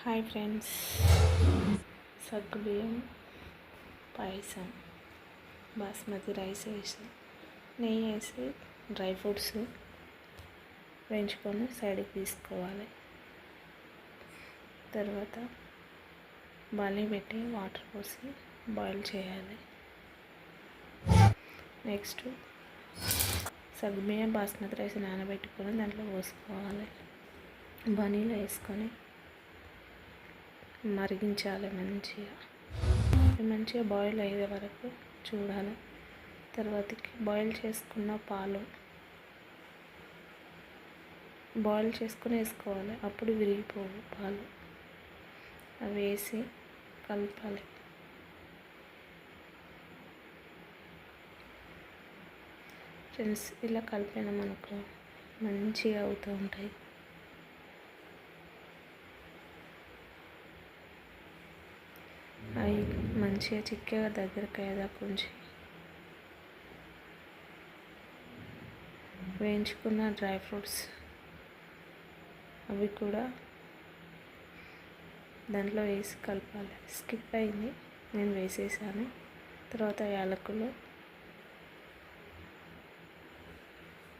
Hi friends. సగ్గుబియ్యం పాయసం basmati rice వేసి నెయ్యి వేసి డ్రై ఫ్రూట్స్ వేయించుకొని సైడ్కి తీసుకోవాలి. తర్వాత బాలి పెట్టి వాటర్ పోసి బాయిల్ చేయాలి. నెక్స్ట్ సగ్గుబియ్యం బాస్మతి రైస్ నానబెట్టుకొని దాంట్లో పోసుకోవాలి. బనీలో వేసుకొని మరిగించాలి మంచిగా. మంచిగా బాయిల్ అయ్యే వరకు చూడాలి. తర్వాతకి బాయిల్ చేసుకున్న పాలు బాయిల్ చేసుకుని వేసుకోవాలి. అప్పుడు విరిగిపోవు పాలు. అవి వేసి కలపాలి. ఫ్రెండ్స్ ఇలా కలిపినామనుకో మంచిగా అవుతూ ఉంటాయి. అవి మంచిగా చిక్కగా దగ్గరకు అయ్యేదాకా ఉంచి వేయించుకున్న డ్రై ఫ్రూట్స్ అవి కూడా దాంట్లో వేసి కలపాలి. స్కిప్ అయింది నేను వేసేసాను. తర్వాత యాలకులు